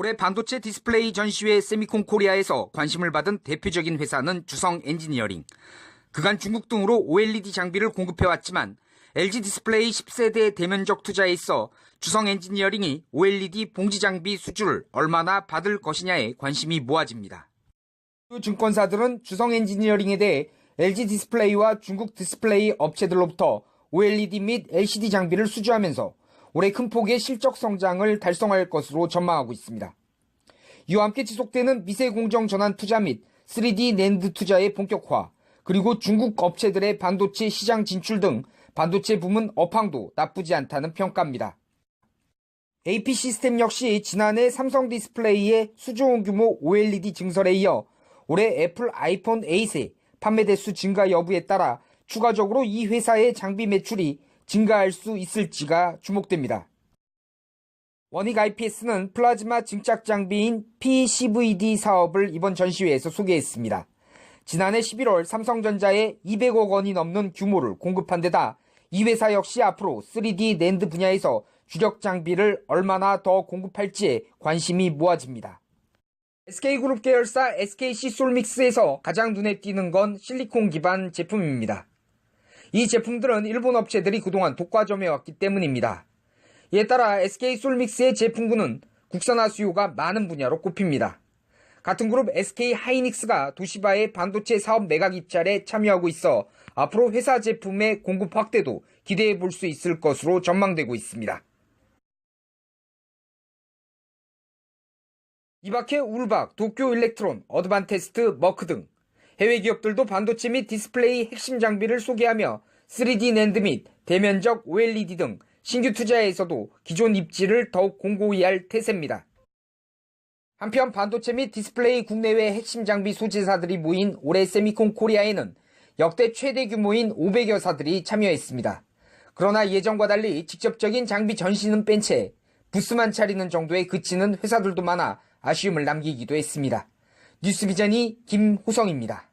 올해 반도체 디스플레이 전시회 세미콘 코리아에서 관심을 받은 대표적인 회사는 주성 엔지니어링. 그간 중국 등으로 OLED 장비를 공급해왔지만 LG 디스플레이 10세대 대면적 투자에 있어 주성 엔지니어링이 OLED 봉지 장비 수주를 얼마나 받을 것이냐에 관심이 모아집니다. 증권사들은 주성 엔지니어링에 대해 LG 디스플레이와 중국 디스플레이 업체들로부터 OLED 및 LCD 장비를 수주하면서 올해 큰 폭의 실적 성장을 달성할 것으로 전망하고 있습니다. 이와 함께 지속되는 미세 공정 전환 투자 및 3D 낸드 투자의 본격화, 그리고 중국 업체들의 반도체 시장 진출 등 반도체 부문 업황도 나쁘지 않다는 평가입니다. AP 시스템 역시 지난해 삼성 디스플레이의 수조 규모 OLED 증설에 이어 올해 애플 아이폰 8의 판매 대수 증가 여부에 따라 추가적으로 이 회사의 장비 매출이 증가할 수 있을지가 주목됩니다. 원익 IPS는 플라즈마 증착 장비인 PCVD 사업을 이번 전시회에서 소개했습니다. 지난해 11월 삼성전자에 200억 원이 넘는 규모를 공급한 데다 이 회사 역시 앞으로 3D 낸드 분야에서 주력 장비를 얼마나 더 공급할지에 관심이 모아집니다. SK그룹 계열사 SKC 솔믹스에서 가장 눈에 띄는 건 실리콘 기반 제품입니다. 이 제품들은 일본 업체들이 그동안 독과점해왔기 때문입니다. 이에 따라 SK 솔믹스의 제품군은 국산화 수요가 많은 분야로 꼽힙니다. 같은 그룹 SK 하이닉스가 도시바의 반도체 사업 매각 입찰에 참여하고 있어 앞으로 회사 제품의 공급 확대도 기대해 볼 수 있을 것으로 전망되고 있습니다. 이밖에 울박, 도쿄 일렉트론, 어드반테스트, 머크 등 해외 기업들도 반도체 및 디스플레이 핵심 장비를 소개하며 3D 낸드 및 대면적 OLED 등 신규 투자에서도 기존 입지를 더욱 공고히 할 태세입니다. 한편 반도체 및 디스플레이 국내외 핵심 장비 소재사들이 모인 올해 세미콘 코리아에는 역대 최대 규모인 500여 사들이 참여했습니다. 그러나 예전과 달리 직접적인 장비 전시는 뺀 채 부스만 차리는 정도에 그치는 회사들도 많아 아쉬움을 남기기도 했습니다. 뉴스비전이 김호성입니다.